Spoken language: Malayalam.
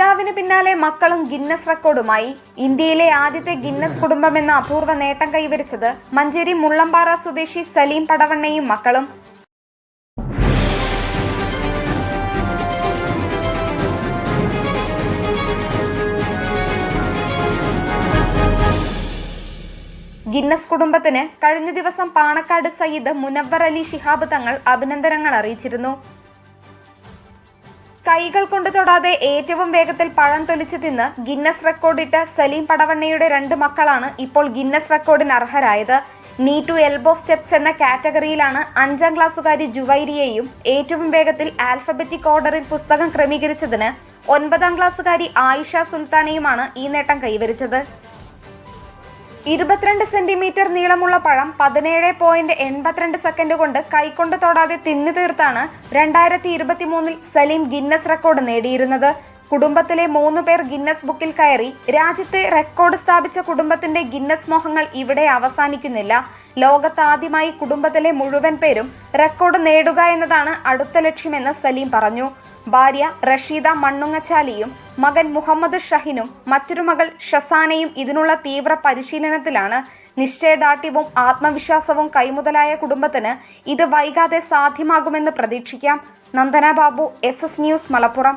പിതാവിന് പിന്നാലെ മക്കളും ഗിന്നസ് റെക്കോർഡുമായി. ഇന്ത്യയിലെ ആദ്യത്തെ ഗിന്നസ് കുടുംബം എന്ന അപൂർവ നേട്ടം കൈവരിച്ചത് മഞ്ചേരി മുള്ളമ്പാറ സ്വദേശി സലീം പടവണ്ണയും മക്കളും. ഗിന്നസ് കുടുംബത്തിന് കഴിഞ്ഞ ദിവസം പാണക്കാട് സയ്യിദ് മുനവ്വർ അലി ശിഹാബ് തങ്ങൾ അഭിനന്ദനങ്ങൾ അറിയിച്ചിരുന്നു. കൈകൾ കൊണ്ട് തൊടാതെ ഏറ്റവും വേഗത്തിൽ പഴം തൊലിച്ചു തിന്ന് ഗിന്നസ് റെക്കോർഡിട്ട സലീം പടവണ്ണയുടെ രണ്ട് മക്കളാണ് ഇപ്പോൾ ഗിന്നസ് റെക്കോർഡിന് അർഹരായത്. നീ ടു എൽബോ സ്റ്റെപ്സ് എന്ന കാറ്റഗറിയിലാണ് അഞ്ചാം ക്ലാസ്സുകാരി ജുവൈരിയെയും ഏറ്റവും വേഗത്തിൽ ആൽഫബറ്റിക് ഓർഡറിൽ പുസ്തകം ക്രമീകരിച്ചതിന് ഒൻപതാം ക്ലാസ്സുകാരി ആയിഷ സുൽത്താനയുമാണ് ഈ നേട്ടം കൈവരിച്ചത്. ഇരുപത്തിരണ്ട് സെന്റിമീറ്റർ നീളമുള്ള പഴം പതിനേഴ് പോയിന്റ് എൺപത്തിരണ്ട് സെക്കൻഡ് കൊണ്ട് കൈകൊണ്ട് തൊടാതെ തിന്നു തീർത്താണ് രണ്ടായിരത്തി ഇരുപത്തി മൂന്നിൽ സലീം ഗിന്നസ് റെക്കോർഡ് നേടിയിരുന്നത്. കുടുംബത്തിലെ മൂന്ന് പേർ ഗിന്നസ് ബുക്കിൽ കയറി രാജ്യത്തെ റെക്കോർഡ് സ്ഥാപിച്ച കുടുംബത്തിന്റെ ഗിന്നസ് മോഹങ്ങൾ ഇവിടെ അവസാനിക്കുന്നില്ല. ലോകത്താദ്യമായി കുടുംബത്തിലെ മുഴുവൻ പേരും റെക്കോർഡ് നേടുക എന്നതാണ് അടുത്ത ലക്ഷ്യമെന്ന് സലീം പറഞ്ഞു. ഭാര്യ റഷീദ മണ്ണുങ്ങച്ചാലിയും മകൻ മുഹമ്മദ് ഷഹിനും മറ്റൊരു മകൾ ഷസാനയും ഇതിനുള്ള തീവ്ര പരിശീലനത്തിലാണ്. നിശ്ചയദാർഢ്യവും ആത്മവിശ്വാസവും കൈമുതലായ കുടുംബത്തിന് ഇത് വൈകാതെ സാധ്യമാകുമെന്ന് പ്രതീക്ഷിക്കാം. Nandana Babu S S news Malappuram.